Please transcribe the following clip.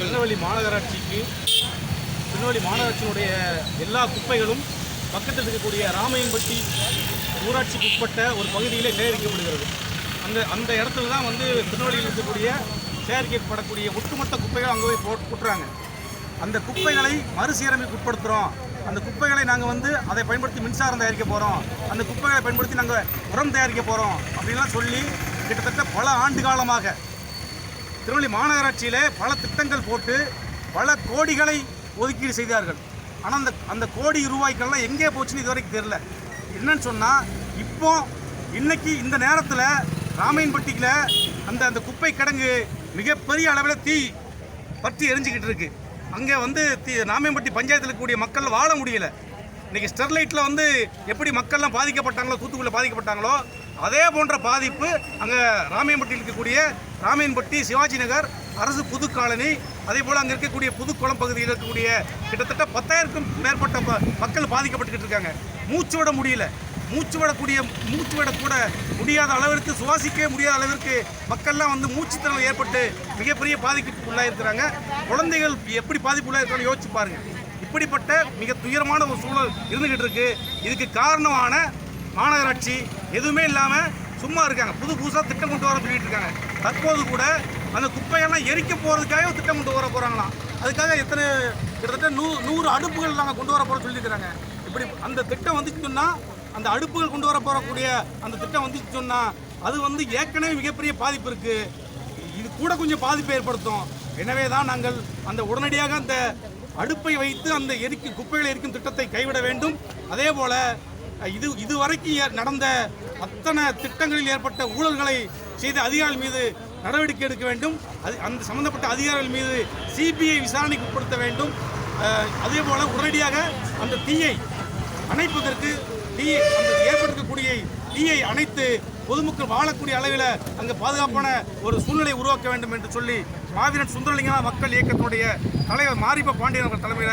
திருநெல்வேலி மாநகராட்சிக்கு திருநெல்வேலி மாநகராட்சியினுடைய எல்லா குப்பைகளும் பக்கத்தில் இருக்கக்கூடிய ராமையன்பட்டி ஊராட்சிக்கு உட்பட்ட ஒரு பகுதியிலே சேகரிக்கப்படுகிறது. அந்த அந்த இடத்துல தான் வந்து திருநெல்வேலியில் இருக்கக்கூடிய சேகரிக்கப்படக்கூடிய ஒட்டுமொத்த குப்பைகள் அங்கே போய் போட்டு கொட்டுறாங்க. அந்த குப்பைகளை மறுசீரமைப்பு உட்படுத்துகிறோம் அந்த குப்பைகளை நாங்கள் வந்து அதை பயன்படுத்தி மின்சாரம் தயாரிக்க போகிறோம் அந்த குப்பைகளை பயன்படுத்தி நாங்கள் உரம் தயாரிக்க போகிறோம் அப்படின்லாம் சொல்லி கிட்டத்தட்ட பல ஆண்டு காலமாக திருநெல்வேலி மாநகராட்சியில் பல திட்டங்கள் போட்டு பல கோடிகளை ஒதுக்கீடு செய்தார்கள். ஆனால் அந்த அந்த கோடி ரூபாய்க்கெல்லாம் எங்கே போச்சுன்னு இது வரைக்கும் தெரில என்னன்னு சொன்னால் இப்போ இன்னைக்கு இந்த நேரத்தில் ராமையன்பட்டியில் அந்த அந்த குப்பை கிடங்கு மிகப்பெரிய அளவில் தீ பற்றி எரிஞ்சுக்கிட்டு இருக்கு. அங்கே வந்து தீ ராமையன்பட்டி பஞ்சாயத்தில் இருக்கக்கூடிய மக்கள் வாழ முடியலை. இன்னைக்கு ஸ்டெர்லைட்டில் வந்து எப்படி மக்கள்லாம் பாதிக்கப்பட்டாங்களோ தூத்துக்குடியில் பாதிக்கப்பட்டாங்களோ அதே போன்ற பாதிப்பு அங்கே ராமையன்பட்டியில் இருக்கக்கூடிய ராமையன்பட்டி சிவாஜி நகர் அரசு புது காலனி அதே போல் அங்கே இருக்கக்கூடிய புதுக்குளம் பகுதியில் இருக்கக்கூடிய கிட்டத்தட்ட பத்தாயிரக்கும் மேற்பட்ட மக்கள் பாதிக்கப்பட்டுக்கிட்டு இருக்காங்க. மூச்சு விட முடியல. மூச்சு விடக்கூடிய மூச்சு விடக்கூட முடியாத அளவிற்கு சுவாசிக்கவே முடியாத அளவிற்கு மக்கள்லாம் வந்து மூச்சுத்திறல் ஏற்பட்டு மிகப்பெரிய பாதிப்புக்கு உள்ளாயிருக்கிறாங்க குழந்தைகள் எப்படி பாதிப்பு இருக்கிறாங்க யோசிச்சு பாருங்க. இப்படிப்பட்ட மிக துயரமான ஒரு சூழல் இருந்துகிட்டு இருக்கு. இதுக்கு காரணமான மாநகராட்சி எதுவுமே இல்லாமல் சும்மா இருக்காங்க. புது புதுசாக திட்டம் கொண்டு வர சொல்லிட்டு இருக்காங்க. தற்போது கூட அந்த குப்பையெல்லாம் எரிக்க போகிறதுக்காக திட்டம் கொண்டு வர போகிறாங்களாம் அதுக்காக எத்தனை கிட்டத்தட்ட நூ நூறு அடுப்புகள் நாங்கள் கொண்டு வர போகிறோம் சொல்லியிருக்கிறாங்க இப்படி அந்த திட்டம் வந்துச்சு சொன்னால் அந்த அடுப்புகள் கொண்டு வர போகக்கூடிய அந்த திட்டம் வந்துச்சு சொன்னால் அது வந்து ஏற்கனவே மிகப்பெரிய பாதிப்பு இருக்குது இது கூட கொஞ்சம் பாதிப்பை ஏற்படுத்தும். எனவே தான் நாங்கள் அந்த உடனடியாக அந்த அடுப்பை வைத்து அந்த எரிக்கும் குப்பைகளை எரிக்கும் திட்டத்தை கைவிட வேண்டும். அதே போல இது இதுவரைக்கும் நடந்த அத்தனை திட்டங்களில் ஏற்பட்ட ஊழல்களை செய்த அதிகாரிகள் மீது நடவடிக்கை எடுக்க வேண்டும். அது அந்த சம்பந்தப்பட்ட அதிகாரிகள் மீது சிபிஐ விசாரணைக்கு உட்படுத்த வேண்டும். அதே போல உடனடியாக அந்த தீயை அணைப்பதற்கு தீயை அந்த ஏற்படுத்தக்கூடிய தீயை அணைத்து பொதுமக்கள் வாழக்கூடிய அளவில் அங்கே பாதுகாப்பான ஒரு சூழ்நிலை உருவாக்க வேண்டும் என்று சொல்லி மாவீரன் சுந்தரலிங்கனா மக்கள் இயக்கத்தினுடைய தலைவர் மாரிப்ப பாண்டியன் அவர்கள் தலைமையில்